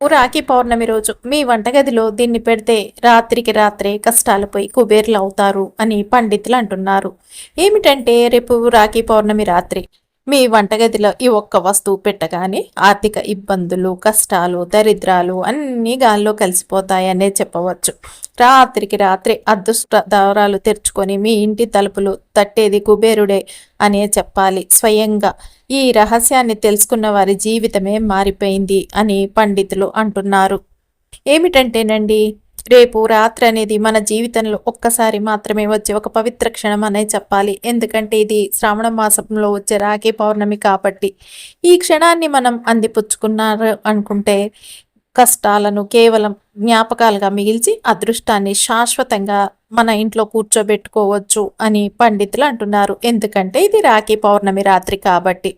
రాఖీ పౌర్ణమి రోజు మీ వంటగదిలో దీన్ని పెడితే రాత్రికి రాత్రే కష్టాలు పోయి కుబేర్లు అవుతారు అని పండితులు అంటున్నారు. ఏమిటంటే రేపు రాఖీ పౌర్ణమి రాత్రి మీ వంటగదిలో ఈ ఒక్క వస్తువు పెట్టగానే ఆర్థిక ఇబ్బందులు కష్టాలు దరిద్రాలు అన్నీ గాల్లో కలిసిపోతాయనే చెప్పవచ్చు. రాత్రికి రాత్రి అదృష్ట దారాలు తెరుచుకొని మీ ఇంటి తలుపులు తట్టేది కుబేరుడే అనే చెప్పాలి. స్వయంగా ఈ రహస్యాన్ని తెలుసుకున్న వారి జీవితమే మారిపోయింది అని పండితులు అంటున్నారు. ఏమిటంటేనండి? రేపు రాత్రి అనేది మన జీవితంలో ఒక్కసారి మాత్రమే వచ్చే ఒక పవిత్ర క్షణం అనే చెప్పాలి. ఎందుకంటే ఇది శ్రావణ మాసంలో వచ్చే రాఖీ పౌర్ణమి కాబట్టి. ఈ క్షణాన్ని మనం అందిపుచ్చుకున్నారు అనుకుంటే కష్టాలను కేవలం జ్ఞాపకాలుగా మిగిల్చి అదృష్టాన్ని శాశ్వతంగా మన ఇంట్లో కూర్చోబెట్టుకోవచ్చు అని పండితులు అంటున్నారు. ఎందుకంటే ఇది రాఖీ పౌర్ణమి రాత్రి కాబట్టి.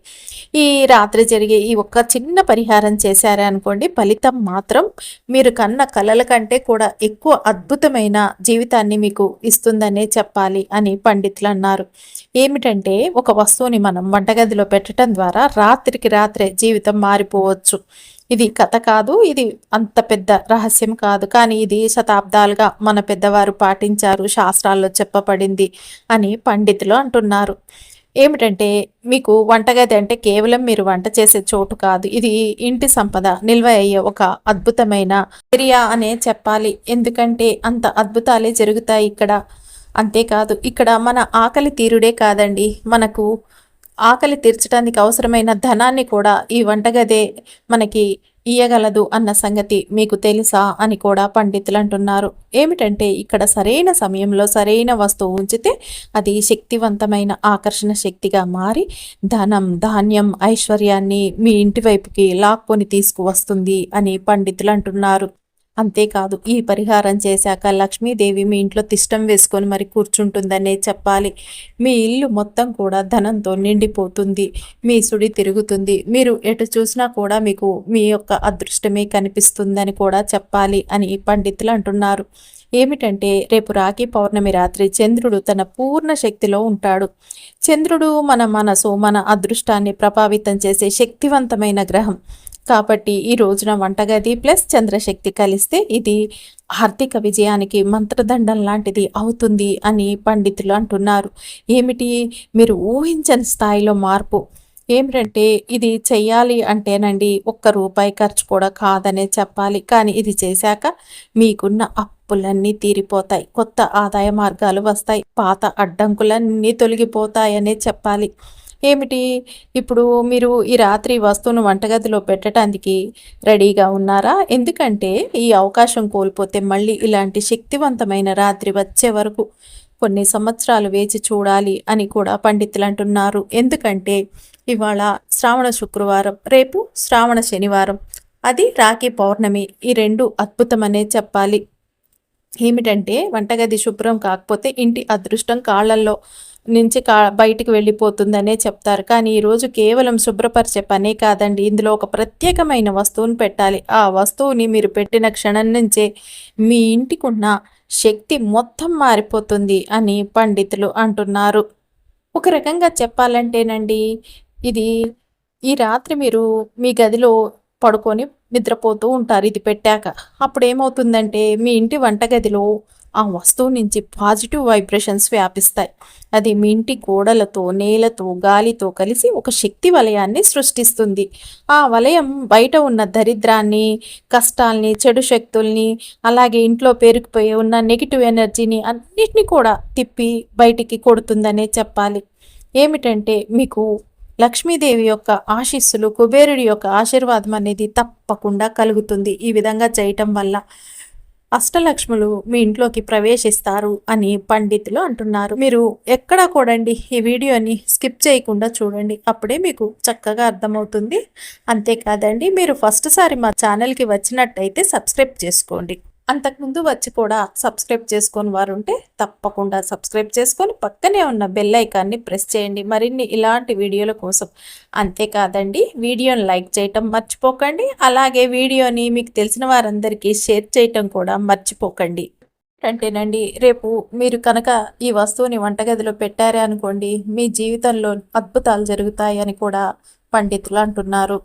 ఈ రాత్రి జరిగే ఈ ఒక్క చిన్న పరిహారం చేశారే అనుకోండి ఫలితం మాత్రం మీరు కన్న కలల కంటే కూడా ఎక్కువ అద్భుతమైన జీవితాన్ని మీకు ఇస్తుందనే చెప్పాలి అని పండితులు అన్నారు. ఏమిటంటే ఒక వస్తువుని మనం వంటగదిలో పెట్టడం ద్వారా రాత్రికి రాత్రే జీవితం మారిపోవచ్చు. ఇది కథ కాదు ఇది అంత పెద్ద రహస్యం కాదు. కానీ ఇది శతాబ్దాలుగా మన పెద్దవారు పాటించారు శాస్త్రాల్లో చెప్పబడింది అని పండితులు అంటున్నారు. ఏమిటంటే మీకు వంటగది అంటే కేవలం మీరు వంట చేసే చోటు కాదు. ఇది ఇంటి సంపద నిల్వ అయ్యే ఒక అద్భుతమైన ఏరియా అనే చెప్పాలి. ఎందుకంటే అంత అద్భుతాలే జరుగుతాయి ఇక్కడ. అంతేకాదు ఇక్కడ మన ఆకలి తీరుడే కాదండి. మనకు ఆకలి తీర్చడానికి అవసరమైన ధనాన్ని కూడా ఈ వంటగదే మనకి ఇయ్యగలదు అన్న సంగతి మీకు తెలుసా అని కూడా పండితులు అంటున్నారు. ఏమిటంటే ఇక్కడ సరైన సమయంలో సరైన వస్తువు ఉంచితే అది శక్తివంతమైన ఆకర్షణ శక్తిగా మారి ధనం ధాన్యం ఐశ్వర్యాన్ని మీ ఇంటి వైపుకి లాక్కొని తీసుకువస్తుంది అని పండితులు అంటున్నారు. అంతేకాదు ఈ పరిహారం చేశాక లక్ష్మీదేవి మీ ఇంట్లో తిష్టం వేసుకొని మరి కూర్చుంటుందనే చెప్పాలి. మీ ఇల్లు మొత్తం కూడా ధనంతో నిండిపోతుంది. మీ సుడి తిరుగుతుంది. మీరు ఎటు చూసినా కూడా మీకు మీ యొక్క అదృష్టమే కనిపిస్తుందని కూడా చెప్పాలి అని పండితులు అంటున్నారు. ఏమిటంటే రేపు రాఖీ పౌర్ణమి రాత్రి చంద్రుడు తన పూర్ణ శక్తిలో ఉంటాడు. చంద్రుడు మన మనసు మన అదృష్టాన్ని ప్రభావితం చేసే శక్తివంతమైన గ్రహం. కాబట్టి ఈ రోజున వంటగది ప్లస్ చంద్రశక్తి కలిస్తే ఇది ఆర్థిక విజయానికి మంత్రదండం లాంటిది అవుతుంది అని పండితులు అంటున్నారు. ఏమిటి? మీరు ఊహించని స్థాయిలో మార్పు. ఏమిటంటే ఇది చెయ్యాలి అంటేనండి ఒక్క రూపాయి ఖర్చు కూడా కాదనే చెప్పాలి. కానీ ఇది చేశాక మీకున్న అప్పులన్నీ తీరిపోతాయి. కొత్త ఆదాయ మార్గాలు వస్తాయి. పాత అడ్డంకులన్నీ తొలగిపోతాయనే చెప్పాలి. ఏమిటి? ఇప్పుడు మీరు ఈ రాత్రి వస్తువును వంటగదిలో పెట్టడానికి రెడీగా ఉన్నారా? ఎందుకంటే ఈ అవకాశం కోల్పోతే మళ్ళీ ఇలాంటి శక్తివంతమైన రాత్రి వచ్చే వరకు కొన్ని సంవత్సరాలు వేచి చూడాలి అని కూడా పండితులు అంటున్నారు. ఎందుకంటే ఇవాళ శ్రావణ శుక్రవారం రేపు శ్రావణ శనివారం. అది రాఖీ పౌర్ణమి. ఈ రెండు అద్భుతమనే చెప్పాలి. ఏమిటంటే వంటగది శుభ్రం కాకపోతే ఇంటి అదృష్టం కాళ్ళల్లో నుంచి కా బయటికి వెళ్ళిపోతుందనే చెప్తారు. కానీ ఈరోజు కేవలం శుభ్రపరిచే పనే కాదండి. ఇందులో ఒక ప్రత్యేకమైన వస్తువును పెట్టాలి. ఆ వస్తువుని మీరు పెట్టిన క్షణం నుంచే మీ ఇంటికున్న శక్తి మొత్తం మారిపోతుంది అని పండితులు అంటున్నారు. ఒక రకంగా చెప్పాలంటేనండి ఇది ఈ రాత్రి మీరు మీ గదిలో పడుకొని నిద్రపోతూ ఉంటారు ఇది పెట్టాక. అప్పుడు ఏమవుతుందంటే మీ ఇంటి వంటగదిలో ఆ వస్తువు నుంచి పాజిటివ్ వైబ్రేషన్స్ వ్యాపిస్తాయి. అది మీ ఇంటి గోడలతో నేలతో గాలితో కలిసి ఒక శక్తి వలయాన్ని సృష్టిస్తుంది. ఆ వలయం బయట ఉన్న దరిద్రాన్ని కష్టాల్ని చెడు శక్తుల్ని అలాగే ఇంట్లో పేరుకుపోయి ఉన్న నెగిటివ్ ఎనర్జీని అన్నిటినీ కూడా తిప్పి బయటికి కొడుతుందనే చెప్పాలి. ఏమిటంటే మీకు లక్ష్మీదేవి యొక్క ఆశీస్సులు కుబేరుడి యొక్క ఆశీర్వాదం అనేది తప్పకుండా కలుగుతుంది. ఈ విధంగా చేయటం వల్ల అష్టలక్ష్ములు మీ ఇంట్లోకి ప్రవేశిస్తారు అని పండితులు అంటున్నారు. మీరు ఎక్కడా కూడండి ఈ వీడియోని స్కిప్ చేయకుండా చూడండి. అప్పుడే మీకు చక్కగా అర్థమవుతుంది. అంతేకాదండి మీరు ఫస్ట్ సారి మా ఛానల్కి వచ్చినట్టయితే సబ్స్క్రైబ్ చేసుకోండి. అంతకుముందు వచ్చి కూడా సబ్స్క్రైబ్ చేసుకొని వారు ఉంటే తప్పకుండా సబ్స్క్రైబ్ చేసుకొని పక్కనే ఉన్న బెల్ ఐకాన్ని ప్రెస్ చేయండి. మరిన్ని ఇలాంటి వీడియోల కోసం అంతేకాదండి వీడియోని లైక్ చేయటం మర్చిపోకండి. అలాగే వీడియోని మీకు తెలిసిన వారందరికీ షేర్ చేయటం కూడా మర్చిపోకండి. అంటేనండి రేపు మీరు కనుక ఈ వస్తువుని వంటగదిలో పెట్టారే అనుకోండి మీ జీవితంలో అద్భుతాలు జరుగుతాయని కూడా పండితులు అంటున్నారు.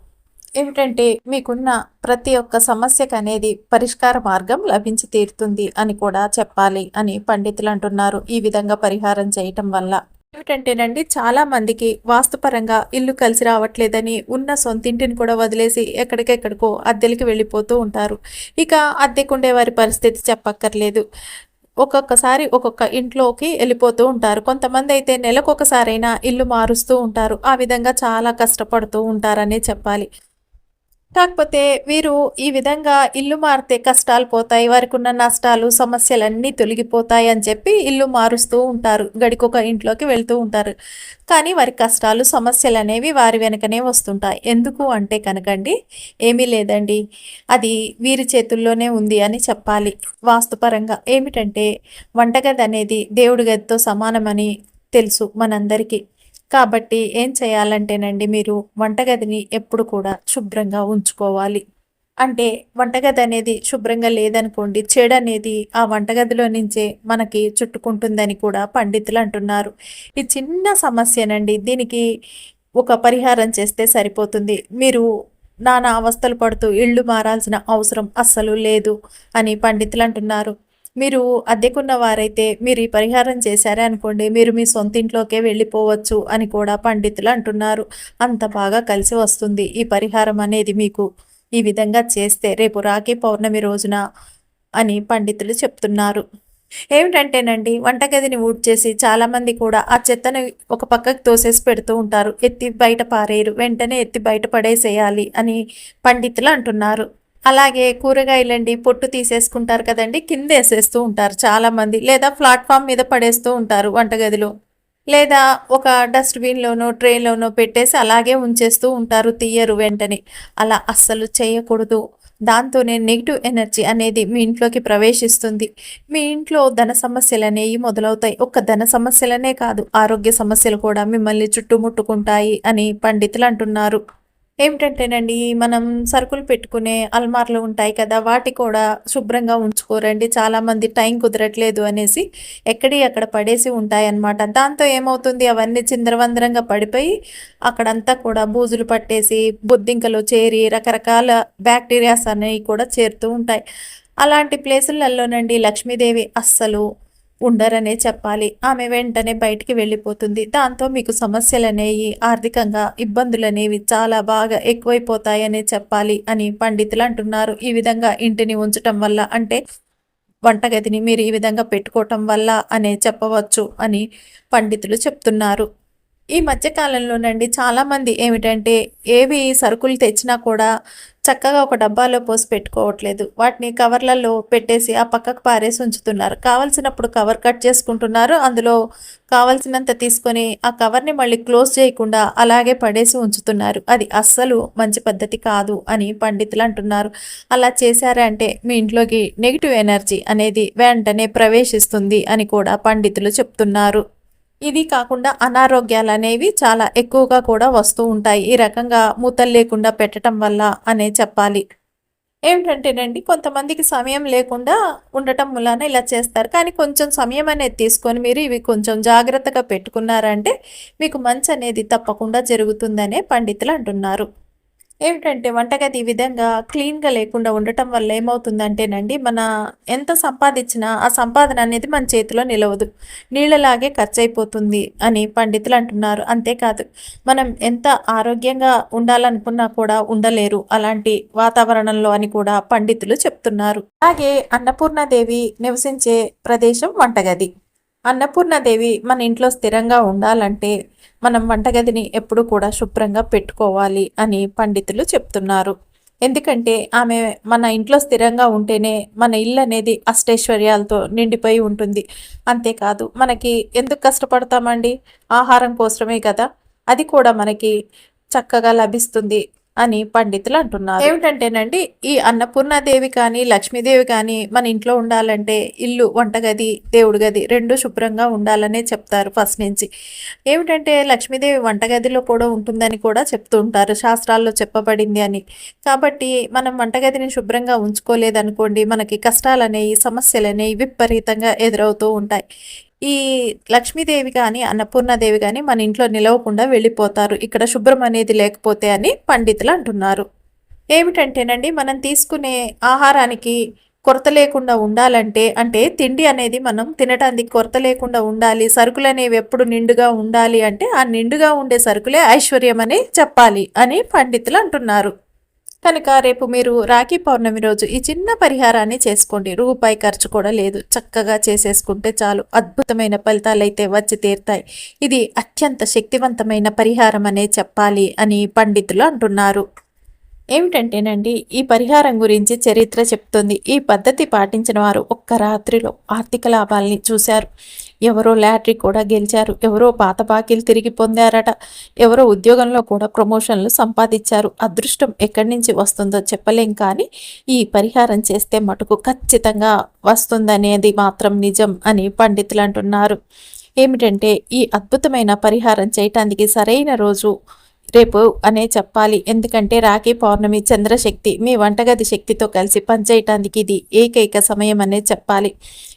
ఏమిటంటే మీకున్న ప్రతి ఒక్క సమస్యకు అనేది పరిష్కార మార్గం లభించి తీరుతుంది అని కూడా చెప్పాలి అని పండితులు అంటున్నారు ఈ విధంగా పరిహారం చేయటం వల్ల. ఏమిటంటేనండి చాలా మందికి వాస్తుపరంగా ఇల్లు కలిసి రావట్లేదని ఉన్న సొంతింటిని కూడా వదిలేసి ఎక్కడికెక్కడికో అద్దెలకి వెళ్ళిపోతూ ఉంటారు. ఇక అద్దెకుండే వారి పరిస్థితి చెప్పక్కర్లేదు. ఒక్కొక్కసారి ఒక్కొక్క ఇంట్లోకి వెళ్ళిపోతూ ఉంటారు. కొంతమంది అయితే నెలకొకసారైనా ఇల్లు మారుస్తూ ఉంటారు. ఆ విధంగా చాలా కష్టపడుతూ ఉంటారనే చెప్పాలి. కాకపోతే వీరు ఈ విధంగా ఇల్లు మారితే కష్టాలు పోతాయి వారికి ఉన్న నష్టాలు సమస్యలన్నీ తొలగిపోతాయి అని చెప్పి ఇల్లు మారుస్తూ ఉంటారు. గడికొక ఇంట్లోకి వెళ్తూ ఉంటారు. కానీ వారి కష్టాలు సమస్యలు అనేవి వారి వెనకనే వస్తుంటాయి. ఎందుకు అంటే కనుకండి ఏమీ లేదండి. అది వీరి చేతుల్లోనే ఉంది అని చెప్పాలి. వాస్తుపరంగా ఏమిటంటే వంటగది అనేది దేవుడి గదితో సమానమని తెలుసు మనందరికీ. కాబట్టి ఏం చేయాలంటేనండి మీరు వంటగదిని ఎప్పుడు కూడా శుభ్రంగా ఉంచుకోవాలి. అంటే వంటగది అనేది శుభ్రంగా లేదనుకోండి చెడు అనేది ఆ వంటగదిలో నుంచే మనకి చుట్టుకుంటుందని కూడా పండితులు అంటున్నారు. ఈ చిన్న సమస్యనండి దీనికి ఒక పరిహారం చేస్తే సరిపోతుంది. మీరు నానా అవస్థలు పడుతూ ఇళ్ళు మారాల్సిన అవసరం అస్సలు లేదు అని పండితులు అంటున్నారు. మీరు అద్దెకున్న వారైతే మీరు ఈ పరిహారం చేశారే అనుకోండి మీరు మీ సొంత ఇంట్లోకే వెళ్ళిపోవచ్చు అని కూడా పండితులు అంటున్నారు. అంత బాగా కలిసి వస్తుంది ఈ పరిహారం అనేది మీకు ఈ విధంగా చేస్తే రేపు రాఖీ పౌర్ణమి రోజున అని పండితులు చెప్తున్నారు. ఏమిటంటేనండి వంటగదిని ఊడ్చేసి చాలామంది కూడా ఆ చెత్తని ఒక పక్కకు తోసేసి పెడుతూ ఉంటారు. ఎత్తి బయట పారేయరు వెంటనే ఎత్తి బయట పడేసేయాలి అని పండితులు అంటున్నారు. అలాగే కూరగాయలండి పొట్టు తీసేసుకుంటారు కదండి కింద వేసేస్తూ ఉంటారు చాలామంది. లేదా ప్లాట్ఫామ్ మీద పడేస్తూ ఉంటారు వంటగదిలో. లేదా ఒక డస్ట్బిన్లోనో ట్రేలోనో పెట్టేసి అలాగే ఉంచేస్తూ ఉంటారు తీయరు వెంటనే. అలా అస్సలు చేయకూడదు. దాంతోనే నెగిటివ్ ఎనర్జీ అనేది మీ ఇంట్లోకి ప్రవేశిస్తుంది. మీ ఇంట్లో ధన సమస్యలు అనేవి మొదలవుతాయి. ఒక్క ధన సమస్యలనే కాదు ఆరోగ్య సమస్యలు కూడా మిమ్మల్ని చుట్టుముట్టుకుంటాయి అని పండితులు అంటున్నారు. ఏమిటంటేనండి మనం సరుకులు పెట్టుకునే అల్మార్లు ఉంటాయి కదా వాటి కూడా శుభ్రంగా ఉంచుకోరండి. చాలామంది టైం కుదరట్లేదు అనేసి ఎక్కడి అక్కడ పడేసి ఉంటాయి అన్నమాట దాంతో ఏమవుతుంది అవన్నీ చిందరవందరంగా పడిపోయి అక్కడంతా కూడా బూజులు పట్టేసి బొద్దింకలు చేరి రకరకాల బ్యాక్టీరియాస్ అనేవి కూడా చేరుతూ ఉంటాయి. అలాంటి ప్లేసులలోనండి లక్ష్మీదేవి అస్సలు ఉండరనే చెప్పాలి. ఆమె వెంటనే బయటికి వెళ్ళిపోతుంది. దాంతో మీకు సమస్యలనేవి ఆర్థికంగా ఇబ్బందులనేవి చాలా బాగా ఎక్కువైపోతాయనే చెప్పాలి అని పండితులు అంటున్నారు. ఈ విధంగా ఇంటిని ఉంచటం వల్ల అంటే వంటగదిని మీరు ఈ విధంగా పెట్టుకోవటం వల్ల అనే చెప్పవచ్చు అని పండితులు చెప్తున్నారు. ఈ మధ్యకాలంలోనండి చాలామంది ఏమిటంటే ఏవి సరుకులు తెచ్చినా కూడా చక్కగా ఒక డబ్బాలో పోసి పెట్టుకోవట్లేదు. వాటిని కవర్లలో పెట్టేసి ఆ పక్కకు పారేసి ఉంచుతున్నారు. కావలసినప్పుడు కవర్ కట్ చేసుకుంటున్నారు. అందులో కావలసినంత తీసుకొని ఆ కవర్ని మళ్ళీ క్లోజ్ చేయకుండా అలాగే పడేసి ఉంచుతున్నారు. అది అస్సలు మంచి పద్ధతి కాదు అని పండితులు అంటున్నారు. అలా చేశారంటే మీ ఇంట్లోకి నెగిటివ్ ఎనర్జీ అనేది వెంటనే ప్రవేశిస్తుంది అని కూడా పండితులు చెప్తున్నారు. ఇది కాకుండా అనారోగ్యాలు అనేవి చాలా ఎక్కువగా కూడా వస్తూ ఉంటాయి. ఈ రకంగా మూతలు లేకుండా పెట్టడం వల్ల అనే చెప్పాలి. ఏమిటంటేనండి కొంతమందికి సమయం లేకుండా ఉండటం వలన ఇలా చేస్తారు. కానీ కొంచెం సమయం అనేది తీసుకొని మీరు ఇవి కొంచెం జాగ్రత్తగా పెట్టుకున్నారంటే మీకు మంచి అనేది తప్పకుండా జరుగుతుందనే పండితులు అంటున్నారు. ఏమిటంటే వంటగది ఈ విధంగా క్లీన్గా లేకుండా ఉండటం వల్ల ఏమవుతుందంటేనండి మన ఎంత సంపాదించినా ఆ సంపాదన అనేది మన చేతిలో నిలవదు. నీళ్ళలాగే ఖర్చు అయిపోతుంది అని పండితులు అంటున్నారు. అంతేకాదు మనం ఎంత ఆరోగ్యంగా ఉండాలనుకున్నా కూడా ఉండలేరు అలాంటి వాతావరణంలో అని కూడా పండితులు చెప్తున్నారు. అలాగే అన్నపూర్ణాదేవి నివసించే ప్రదేశం వంటగది. అన్నపూర్ణదేవి మన ఇంట్లో స్థిరంగా ఉండాలంటే మనం వంటగదిని ఎప్పుడు కూడా శుభ్రంగా పెట్టుకోవాలి అని పండితులు చెప్తున్నారు. ఎందుకంటే ఆమె మన ఇంట్లో స్థిరంగా ఉంటేనే మన ఇల్లు అనేది అష్టైశ్వర్యాలతో నిండిపోయి ఉంటుంది. అంతేకాదు మనకి ఎందుకు కష్టపడతామండి? ఆహారం కోసమే కదా. అది కూడా మనకి చక్కగా లభిస్తుంది. అని పండితులు అంటున్నారు. ఏమిటంటేనండి ఈ అన్నపూర్ణాదేవి కానీ లక్ష్మీదేవి కానీ మన ఇంట్లో ఉండాలంటే ఇల్లు వంటగది దేవుడి గది రెండు శుభ్రంగా ఉండాలనే చెప్తారు ఫస్ట్ నుంచి. ఏమిటంటే లక్ష్మీదేవి వంటగదిలో కూడా ఉంటుందని కూడా చెప్తూ ఉంటారు శాస్త్రాల్లో చెప్పబడింది అని. కాబట్టి మనం వంటగదిని శుభ్రంగా ఉంచుకోలేదనుకోండి మనకి కష్టాలనేవి సమస్యలనేవి విపరీతంగా ఎదురవుతూ ఉంటాయి. ఈ లక్ష్మీదేవి కానీ అన్నపూర్ణాదేవి కానీ మన ఇంట్లో నిలవకుండా వెళ్ళిపోతారు. ఇక్కడ శుభ్రం అనేది లేకపోతే అని పండితులు అంటున్నారు. ఏమిటంటేనండి మనం తీసుకునే ఆహారానికి కొరత లేకుండా ఉండాలంటే అంటే తిండి అనేది మనం తినడానికి కొరత లేకుండా ఉండాలి. సరుకులు అనేవి ఎప్పుడు నిండుగా ఉండాలి అంటే ఆ నిండుగా ఉండే సరుకులే ఐశ్వర్యం అని చెప్పాలి అని పండితులు అంటున్నారు. కనుక రేపు మీరు రాఖీ పౌర్ణమి రోజు ఈ చిన్న పరిహారాన్ని చేసుకోండి. రూపాయి ఖర్చు కూడా లేదు. చక్కగా చేసేసుకుంటే చాలు. అద్భుతమైన ఫలితాలు అయితే వచ్చి తీరుతాయి. ఇది అత్యంత శక్తివంతమైన పరిహారం అనే చెప్పాలి అని పండితులు అంటున్నారు. ఏమిటంటేనండి ఈ పరిహారం గురించి చరిత్ర చెప్తుంది. ఈ పద్ధతి పాటించిన వారు ఒక్క రాత్రిలో ఆర్థిక లాభాల్ని చూశారు. ఎవరో లాటరీ కూడా గెలిచారు. ఎవరో పాత బాకీలు తిరిగి పొందారట. ఎవరో ఉద్యోగంలో కూడా ప్రమోషన్లు సంపాదించారు. అదృష్టం ఎక్కడి నుంచి వస్తుందో చెప్పలేం కానీ ఈ పరిహారం చేస్తే మటుకు ఖచ్చితంగా వస్తుందనేది మాత్రం నిజం అని పండితులు అంటున్నారు. ఏమిటంటే ఈ అద్భుతమైన పరిహారం చేయటానికి సరైన రోజు రేపు అనే చెప్పాలి. ఎందుకంటే రాఖీ పౌర్ణమి చంద్రశక్తి మీ వంటగది శక్తితో కలిసి పనిచేయటానికి ఇది ఏకైక సమయం అనే చెప్పాలి.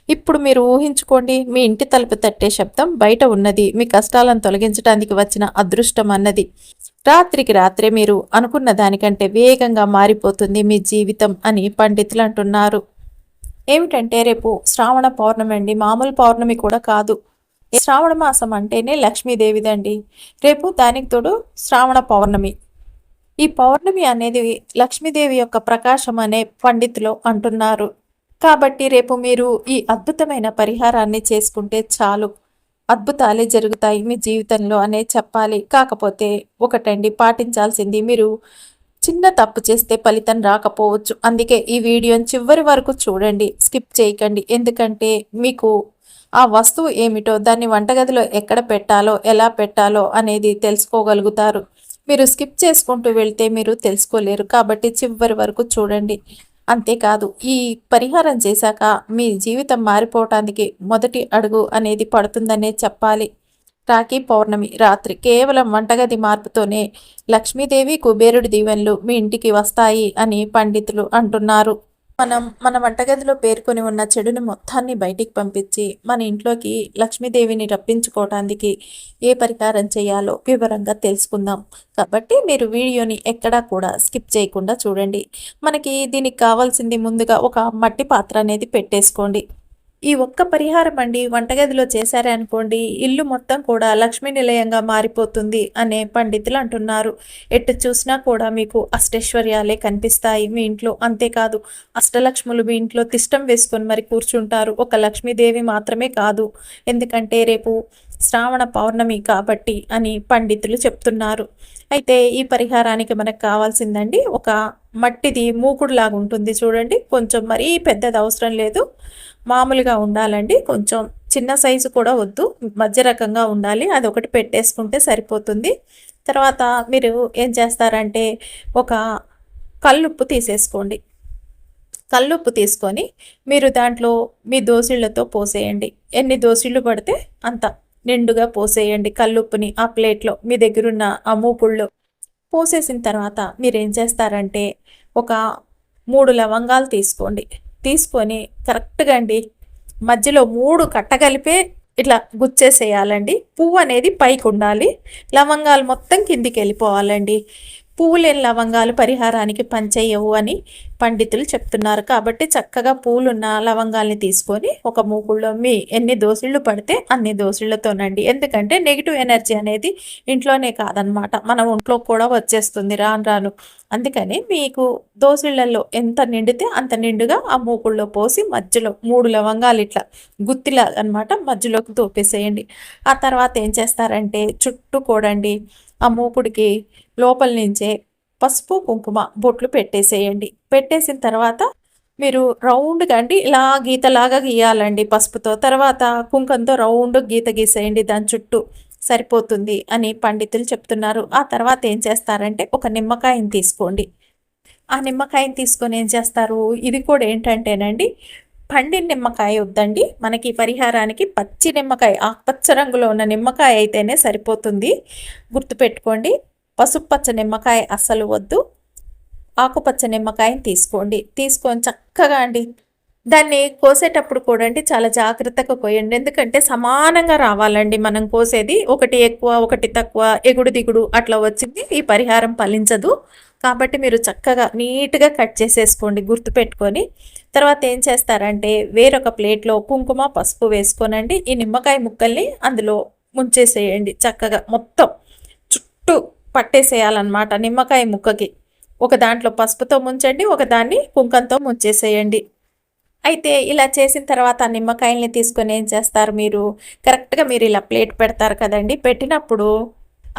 ఇప్పుడు మీరు ఊహించుకోండి మీ ఇంటి తలుపు తట్టే శబ్దం బయట ఉన్నది. మీ కష్టాలను తొలగించడానికి వచ్చిన అదృష్టం అన్నది. రాత్రికి రాత్రే మీరు అనుకున్న దానికంటే వేగంగా మారిపోతుంది మీ జీవితం అని పండితులు అంటున్నారు. ఏమిటంటే రేపు శ్రావణ పౌర్ణమి అండి. మామూలు పౌర్ణమి కూడా కాదు. శ్రావణ మాసం అంటేనే లక్ష్మీదేవిదండి రేపు దానికి తోడు శ్రావణ పౌర్ణమి. ఈ పౌర్ణమి అనేది లక్ష్మీదేవి యొక్క ప్రకాశం అనే పండితులు అంటున్నారు. కాబట్టి రేపు మీరు ఈ అద్భుతమైన పరిహారాన్ని చేసుకుంటే చాలు. అద్భుతాలే జరుగుతాయి మీ జీవితంలో అనే చెప్పాలి. కాకపోతే ఒకటండి పాటించాల్సింది మీరు చిన్న తప్పు చేస్తే ఫలితం రాకపోవచ్చు. అందుకే ఈ వీడియోని చివరి వరకు చూడండి స్కిప్ చేయకండి. ఎందుకంటే మీకు ఆ వస్తువు ఏమిటో దాన్ని వంటగదిలో ఎక్కడ పెట్టాలో ఎలా పెట్టాలో అనేది తెలుసుకోగలుగుతారు. మీరు స్కిప్ చేసుకుంటూ వెళ్తే మీరు తెలుసుకోలేరు. కాబట్టి చివరి వరకు చూడండి. అంతేకాదు ఈ పరిహారం చేశాక మీ జీవితం మారిపోవటానికి మొదటి అడుగు అనేది పడుతుందనే చెప్పాలి. రాఖీ పౌర్ణమి రాత్రి కేవలం వంటగది మార్పుతోనే లక్ష్మీదేవి కుబేరుడి దీవెనలు మీ ఇంటికి వస్తాయి అని పండితులు అంటున్నారు. మనం మన వంటగదిలో పేర్కొని ఉన్న చెడుని మొత్తాన్ని బయటికి పంపించి మన ఇంట్లోకి లక్ష్మీదేవిని రప్పించుకోవటానికి ఏ పరిహారం చేయాలో వివరంగా తెలుసుకుందాం. కాబట్టి మీరు వీడియోని ఎక్కడా కూడా స్కిప్ చేయకుండా చూడండి. మనకి దీనికి కావాల్సింది ముందుగా ఒక మట్టి పాత్ర అనేది పెట్టేసుకోండి. ఈ ఒక్క పరిహారం అండి వంటగదిలో చేశారే అనుకోండి ఇల్లు మొత్తం కూడా లక్ష్మీ నిలయంగా మారిపోతుంది అనే పండితులు అంటున్నారు. ఎటు చూసినా కూడా మీకు అష్టైశ్వర్యాలే కనిపిస్తాయి మీ ఇంట్లో. అంతేకాదు అష్టలక్ష్ములు మీ ఇంట్లో తిష్టం వేసుకొని మరి కూర్చుంటారు. ఒక లక్ష్మీదేవి మాత్రమే కాదు. ఎందుకంటే రేపు శ్రావణ పౌర్ణమి కాబట్టి అని పండితులు చెప్తున్నారు. అయితే ఈ పరిహారానికి మనకు కావాల్సిందండి ఒక మట్టిది మూకుడులాగా ఉంటుంది చూడండి. కొంచెం మరీ పెద్దది అవసరం లేదు. మామూలుగా ఉండాలండి. కొంచెం చిన్న సైజు కూడా వద్దు. మధ్య రకంగా ఉండాలి. అది ఒకటి పెట్టేసుకుంటే సరిపోతుంది. తర్వాత మీరు ఏం చేస్తారంటే ఒక కల్లుప్పు తీసేసుకోండి. కల్లుప్పు తీసుకొని మీరు దాంట్లో మీ దోసిళ్ళతో పోసేయండి. ఎన్ని దోసిళ్ళు పడితే అంత. నిండుగా పోసేయండి కల్లుప్పుని ఆ ప్లేట్లో మీ దగ్గరున్న ఆ మూకుళ్ళు పోసేసిన తర్వాత మీరు ఏం చేస్తారంటే ఒక మూడు లవంగాలు తీసుకోండి. తీసుకొని కరెక్ట్గా అండి మధ్యలో మూడు కట్టగలిపే ఇట్లా గుచ్చేసేయాలండి. పువ్వు అనేది పైకి ఉండాలి. లవంగాలు మొత్తం కిందికి వెళ్ళిపోవాలండి. పువ్వులేని లవంగాలు పరిహారానికి పనిచేయవు అని పండితులు చెప్తున్నారు. కాబట్టి చక్కగా పూలున్న లవంగాల్ని తీసుకొని ఒక మూకుల్లో మీ ఎన్ని దోసిళ్ళు పడితే అన్ని దోసిళ్ళతోనండి ఎందుకంటే నెగిటివ్ ఎనర్జీ అనేది ఇంట్లోనే కాదనమాట మన ఒంట్లో కూడా వచ్చేస్తుంది రాను రాను. అందుకని మీకు దోసిళ్ళలో ఎంత నిండితే అంత నిండుగా ఆ మూకుల్లో పోసి మధ్యలో మూడు లవంగాలు ఇట్లా గుత్తిలా అనమాట మధ్యలోకి తోపేసేయండి. ఆ తర్వాత ఏం చేస్తారంటే చుట్టూ కూడండి ఆ మూకుడికి లోపల నుంచే పసుపు కుంకుమ బొట్లు పెట్టేసేయండి. పెట్టేసిన తర్వాత మీరు రౌండ్గా అండి ఇలా గీతలాగా గీయాలండి పసుపుతో. తర్వాత కుంకంతో రౌండ్ గీత గీసేయండి దాని చుట్టూ సరిపోతుంది అని పండితులు చెప్తున్నారు. ఆ తర్వాత ఏం చేస్తారంటే ఒక నిమ్మకాయని తీసుకోండి. ఆ నిమ్మకాయని తీసుకొని ఏం చేస్తారు? ఇది కూడా ఏంటంటేనండి పండిన నిమ్మకాయ వద్దండి. మనకి పరిహారానికి పచ్చి నిమ్మకాయ ఆకుపచ్చ రంగులో ఉన్న నిమ్మకాయ అయితేనే సరిపోతుంది. గుర్తుపెట్టుకోండి పసుపుపచ్చ నిమ్మకాయ అస్సలు వద్దు. ఆకుపచ్చ నిమ్మకాయని తీసుకోండి. తీసుకొని చక్కగా అండి. దాన్ని కోసేటప్పుడు కూడా అండి చాలా జాగ్రత్తగా కోయండి. ఎందుకంటే సమానంగా రావాలండి మనం కోసేది. ఒకటి ఎక్కువ ఒకటి తక్కువ ఎగుడు దిగుడు అట్లా వచ్చింది ఈ పరిహారం ఫలించదు. కాబట్టి మీరు చక్కగా నీట్గా కట్ చేసేసుకోండి గుర్తుపెట్టుకొని తర్వాత ఏం చేస్తారంటే వేరొక ప్లేట్లో కుంకుమ పసుపు వేసుకోనండి. ఈ నిమ్మకాయ ముక్కల్ని అందులో ముంచేసేయండి చక్కగా మొత్తం. చుట్టూ పట్టేసేయాలన్నమాట నిమ్మకాయ ముక్కకి. ఒక దాంట్లో పసుపుతో ముంచండి ఒక దాన్ని కుంకంతో ముంచేసేయండి. అయితే ఇలా చేసిన తర్వాత నిమ్మకాయల్ని తీసుకొని ఏం చేస్తారు మీరు? కరెక్ట్గా మీరు ఇలా ప్లేట్ పెడతారు కదండి పెట్టినప్పుడు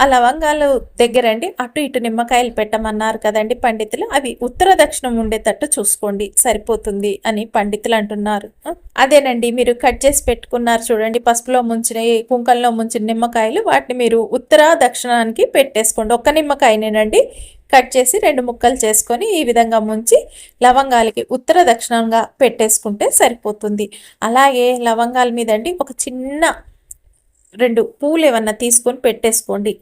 ఆ లవంగాలు దగ్గరండి. అటు ఇటు నిమ్మకాయలు పెట్టమన్నారు కదండి పండితులు. అవి ఉత్తర దక్షిణం ఉండేటట్టు చూసుకోండి. సరిపోతుంది అని పండితులు అంటున్నారు. అదేనండి. మీరు కట్ చేసి పెట్టుకున్నారు చూడండి. పసుపులో ముంచిన కుంకంలో ముంచిన నిమ్మకాయలు వాటిని మీరు ఉత్తర దక్షిణానికి పెట్టేసుకోండి. ఒక్క నిమ్మకాయనేనండి. కట్ చేసి రెండు ముక్కలు చేసుకొని ఈ విధంగా ముంచి లవంగాలకి ఉత్తర దక్షిణంగా పెట్టేసుకుంటే సరిపోతుంది. అలాగే లవంగాల మీదండి ఒక చిన్న రెండు పూలు ఏమన్నా తీసుకొని పెట్టేసుకోండి.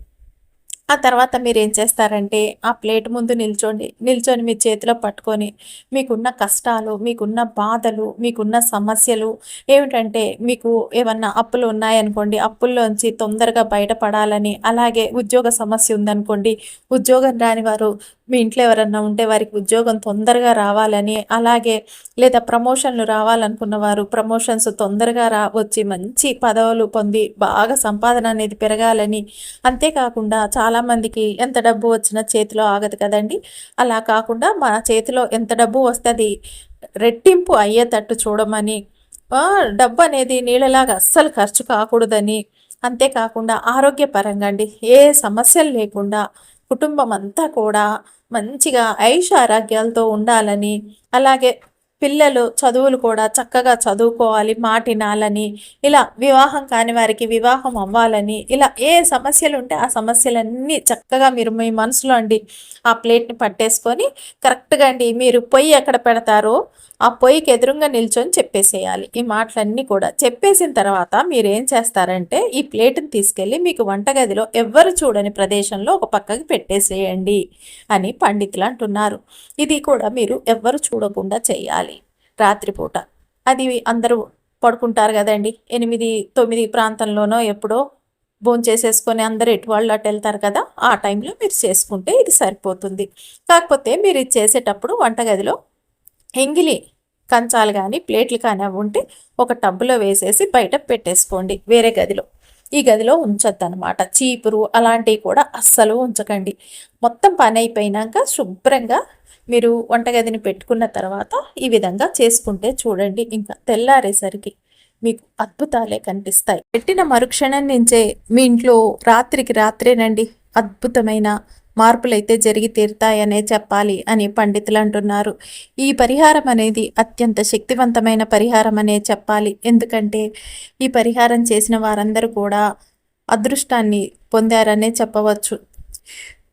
ఆ తర్వాత మీరు ఏం చేస్తారంటే ఆ ప్లేట్ ముందు నిల్చోండి. నిల్చొని మీ చేతిలో పట్టుకొని మీకున్న కష్టాలు మీకున్న బాధలు మీకున్న సమస్యలు ఏమిటంటే మీకు ఏమన్నా అప్పులు ఉన్నాయనుకోండి అప్పుల్లోంచి తొందరగా బయటపడాలని అలాగే ఉద్యోగ సమస్య ఉందనుకోండి ఉద్యోగం రాని వారు మీ ఇంట్లో ఎవరన్నా ఉంటే వారికి ఉద్యోగం తొందరగా రావాలని అలాగే లేదా ప్రమోషన్లు రావాలనుకున్న వారు ప్రమోషన్స్ తొందరగా రా వచ్చి మంచి పదవులు పొంది బాగా సంపాదన అనేది పెరగాలని అంతేకాకుండా చాలా చాలామందికి ఎంత డబ్బు వచ్చినా చేతిలో ఆగదు కదండి. అలా కాకుండా మన చేతిలో ఎంత డబ్బు వస్తుంది రెట్టింపు అయ్యేటట్టు చూడమని డబ్బు అనేది నీళ్ళలాగా అస్సలు ఖర్చు కాకూడదని. అంతేకాకుండా ఆరోగ్యపరంగా అండి ఏ సమస్యలు లేకుండా కుటుంబం అంతా కూడా మంచిగా ఐషారోగ్యాలతో ఉండాలని అలాగే పిల్లలు చదువులు కూడా చక్కగా చదువుకోవాలి మాటినాలని ఇలా వివాహం కాని వారికి వివాహం అవ్వాలని ఇలా ఏ సమస్యలు ఉంటే ఆ సమస్యలన్నీ చక్కగా మీరు మీ మనసులో అండి ఆ ప్లేట్ని పట్టేసుకొని కరెక్ట్గా అండి మీరు పొయ్యి ఎక్కడ పెడతారో ఆ పొయ్యికి ఎదురుగా నిల్చొని చెప్పేసేయాలి. ఈ మాటలన్నీ కూడా చెప్పేసిన తర్వాత మీరు ఏం చేస్తారంటే ఈ ప్లేట్ని తీసుకెళ్ళి మీకు వంటగదిలో ఎవ్వరు చూడని ప్రదేశంలో ఒక పక్కకి పెట్టేసేయండి అని పండితులు అంటున్నారు. ఇది కూడా మీరు ఎవ్వరు చూడకుండా చేయాలి. రాత్రిపూట అది అందరూ పడుకుంటారు కదండి. ఎనిమిది తొమ్మిది ప్రాంతంలోనో ఎప్పుడో భోంచేసేసుకొని అందరు ఎటు వాళ్ళు అటు వెళ్తారు కదా ఆ టైంలో మీరు చేసుకుంటే ఇది సరిపోతుంది. కాకపోతే మీరు ఇది చేసేటప్పుడు వంటగదిలో ఎంగిలి కంచాలు కానీ ప్లేట్లు కానీ అవి ఉంటే ఒక టబ్బులో వేసేసి బయట పెట్టేసుకోండి వేరే గదిలో. ఈ గదిలో ఉంచొద్దు అనమాట చీపురు అలాంటివి కూడా అస్సలు ఉంచకండి. మొత్తం పని అయిపోయినాక శుభ్రంగా మీరు వంటగదిని పెట్టుకున్న తర్వాత ఈ విధంగా చేసుకుంటే చూడండి ఇంకా తెల్లారేసరికి మీకు అద్భుతాలే కనిపిస్తాయి. పెట్టిన మరుక్షణం నుంచే మీ ఇంట్లో రాత్రికి రాత్రేనండి అద్భుతమైన మార్పులైతే జరిగి తీరుతాయనే చెప్పాలి అని పండితులు అంటున్నారు. ఈ పరిహారం అనేది అత్యంత శక్తివంతమైన పరిహారం అనే చెప్పాలి. ఎందుకంటే ఈ పరిహారం చేసిన వారందరూ కూడా అదృష్టాన్ని పొందారనే చెప్పవచ్చు.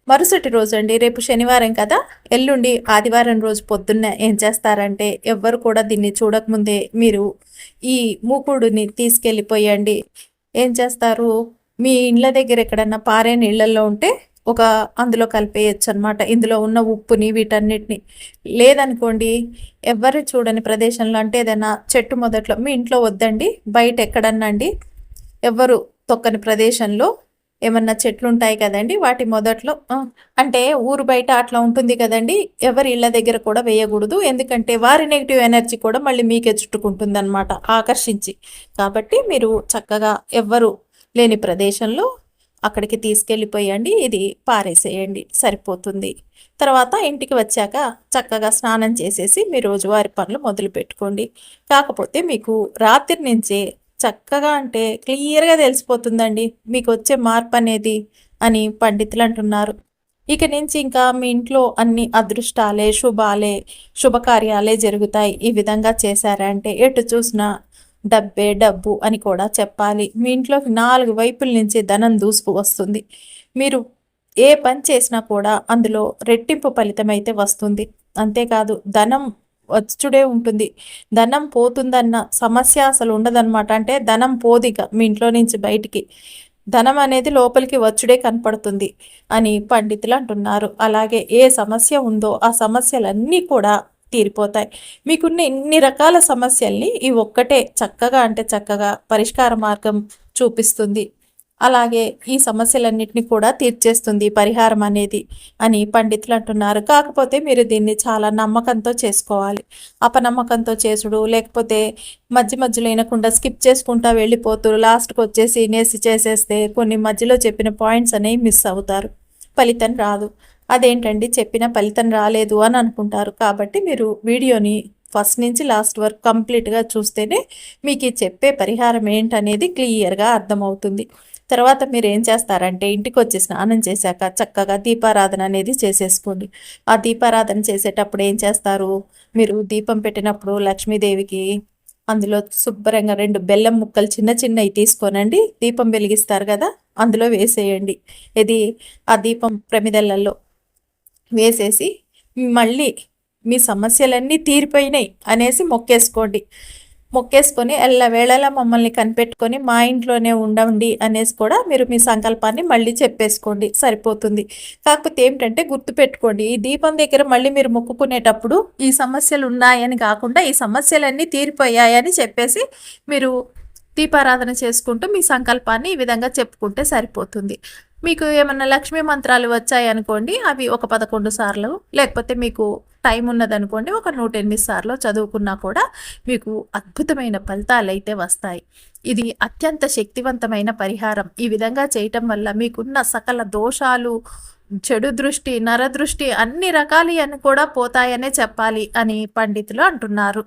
మరుసటి రోజు అండి రేపు శనివారం కదా? ఎల్లుండి ఆదివారం రోజు పొద్దున్న ఏం చేస్తారంటే ఎవ్వరు కూడా దీన్ని చూడకముందే మీరు ఈ మూకుడుని తీసుకెళ్ళిపోయండి. ఏం చేస్తారు? మీ ఇండ్ల దగ్గర ఎక్కడన్నా పారే నీళ్ళల్లో ఉంటే ఒక అందులో కలిపేయచ్చు అనమాట ఇందులో ఉన్న ఉప్పుని వీటన్నిటిని. లేదనుకోండి ఎవరు చూడని ప్రదేశంలో అంటే ఏదైనా చెట్టు మొదట్లో మీ ఇంట్లో వద్దండి బయట ఎక్కడన్నా అండి ఎవరు తొక్కని ప్రదేశంలో ఏమన్నా చెట్లు ఉంటాయి కదండి వాటి మొదట్లో అంటే ఊరు బయట అట్లా ఉంటుంది కదండి ఎవరి ఇళ్ళ దగ్గర కూడా వేయకూడదు. ఎందుకంటే వారి నెగిటివ్ ఎనర్జీ కూడా మళ్ళీ మీకే చుట్టుకుంటుందనమాట ఆకర్షించి. కాబట్టి మీరు చక్కగా ఎవ్వరు లేని ప్రదేశంలో అక్కడికి తీసుకెళ్ళిపోయండి ఇది పారేసేయండి సరిపోతుంది. తర్వాత ఇంటికి వచ్చాక చక్కగా స్నానం చేసేసి మీ రోజువారి పనులు మొదలు పెట్టుకోండి. కాకపోతే మీకు రాత్రి నుంచే చక్కగా అంటే క్లియర్గా తెలిసిపోతుందండి మీకు వచ్చే మార్పు అనేది అని పండితులు అంటున్నారు. ఇక నుంచి ఇంకా మీ ఇంట్లో అన్ని అదృష్టాలే శుభాలే శుభకార్యాలే జరుగుతాయి. ఈ విధంగా చేశారంటే ఎటు చూసినా డబ్బే డబ్బు అని కూడా చెప్పాలి. మీ ఇంట్లోకి నాలుగు వైపుల నుంచి ధనం దూసుకు వస్తుంది. మీరు ఏ పని చేసినా కూడా అందులో రెట్టింపు ఫలితం అయితే వస్తుంది. అంతేకాదు ధనం వచ్చుడే ఉంటుంది. ధనం పోతుందన్న సమస్య అసలు ఉండదన్నమాట. అంటే ధనం పోదిక మీ ఇంట్లో నుంచి బయటికి. ధనం అనేది లోపలికి వచ్చుడే కనపడుతుంది అని పండితులు అంటున్నారు. అలాగే ఏ సమస్య ఉందో ఆ సమస్యలన్నీ కూడా తీరిపోతాయి. మీకున్న ఇన్ని రకాల సమస్యల్ని ఈ ఒక్కటే చక్కగా అంటే చక్కగా పరిష్కార మార్గం చూపిస్తుంది. అలాగే ఈ సమస్యలన్నిటిని కూడా తీర్చేస్తుంది పరిహారం అనేది అని పండితులు అంటున్నారు. కాకపోతే మీరు దీన్ని చాలా నమ్మకంతో చేసుకోవాలి. అపనమ్మకంతో చేసుడు లేకపోతే మధ్య మధ్యలో వినకుండా స్కిప్ చేసుకుంటా వెళ్ళిపోతారు లాస్ట్కి వచ్చేసి నేసి చేసేస్తే కొన్ని మధ్యలో చెప్పిన పాయింట్స్ అనేవి మిస్ అవుతారు. ఫలితం రాదు. అదేంటండి? చెప్పిన ఫలితం రాలేదు అని అనుకుంటారు. కాబట్టి మీరు వీడియోని ఫస్ట్ నుంచి లాస్ట్ వరకు కంప్లీట్గా చూస్తేనే మీకు చెప్పే పరిహారం ఏంటనేది క్లియర్గా అర్థమవుతుంది. తర్వాత మీరు ఏం చేస్తారంటే ఇంటికి వచ్చి స్నానం చేశాక చక్కగా దీపారాధన అనేది చేసేసుకోండి. ఆ దీపారాధన చేసేటప్పుడు ఏం చేస్తారు? మీరు దీపం పెట్టినప్పుడు లక్ష్మీదేవికి అందులో శుభ్రంగా రెండు బెల్లం ముక్కలు చిన్న చిన్నవి తీసుకోనండి. దీపం వెలిగిస్తారు కదా అందులో వేసేయండి. ఇది ఆ దీపం ప్రమిదలలో వేసేసి మళ్ళీ మీ సమస్యలన్నీ తీరిపోయినాయి అనేసి మొక్కేసుకోండి. మొక్కేసుకొని ఎల్లవేళలా మమ్మల్ని కనిపెట్టుకొని మా ఇంట్లోనే ఉండండి అనేసి కూడా మీరు మీ సంకల్పాన్ని మళ్ళీ చెప్పేసుకోండి. సరిపోతుంది. కాకపోతే ఏమిటంటే గుర్తుపెట్టుకోండి ఈ దీపం దగ్గర మళ్ళీ మీరు మొక్కుకునేటప్పుడు ఈ సమస్యలు ఉన్నాయని కాకుండా ఈ సమస్యలన్నీ తీరిపోయాయని చెప్పేసి మీరు దీపారాధన చేసుకుంటూ మీ సంకల్పాన్ని ఈ విధంగా చెప్పుకుంటే సరిపోతుంది. మీకు ఏమన్నా లక్ష్మీ మంత్రాలు వచ్చాయి అనుకోండి అవి ఒక పదకొండు సార్లు లేకపోతే మీకు టైం ఉన్నదనుకోండి ఒక నూట ఎనిమిది సార్లు చదువుకున్నా కూడా మీకు అద్భుతమైన ఫలితాలు అయితే వస్తాయి. ఇది అత్యంత శక్తివంతమైన పరిహారం. ఈ విధంగా చేయటం వల్ల మీకున్న సకల దోషాలు చెడు దృష్టి నరదృష్టి అన్ని రకాలు అని కూడా పోతాయనే చెప్పాలి అని పండితులు అంటున్నారు.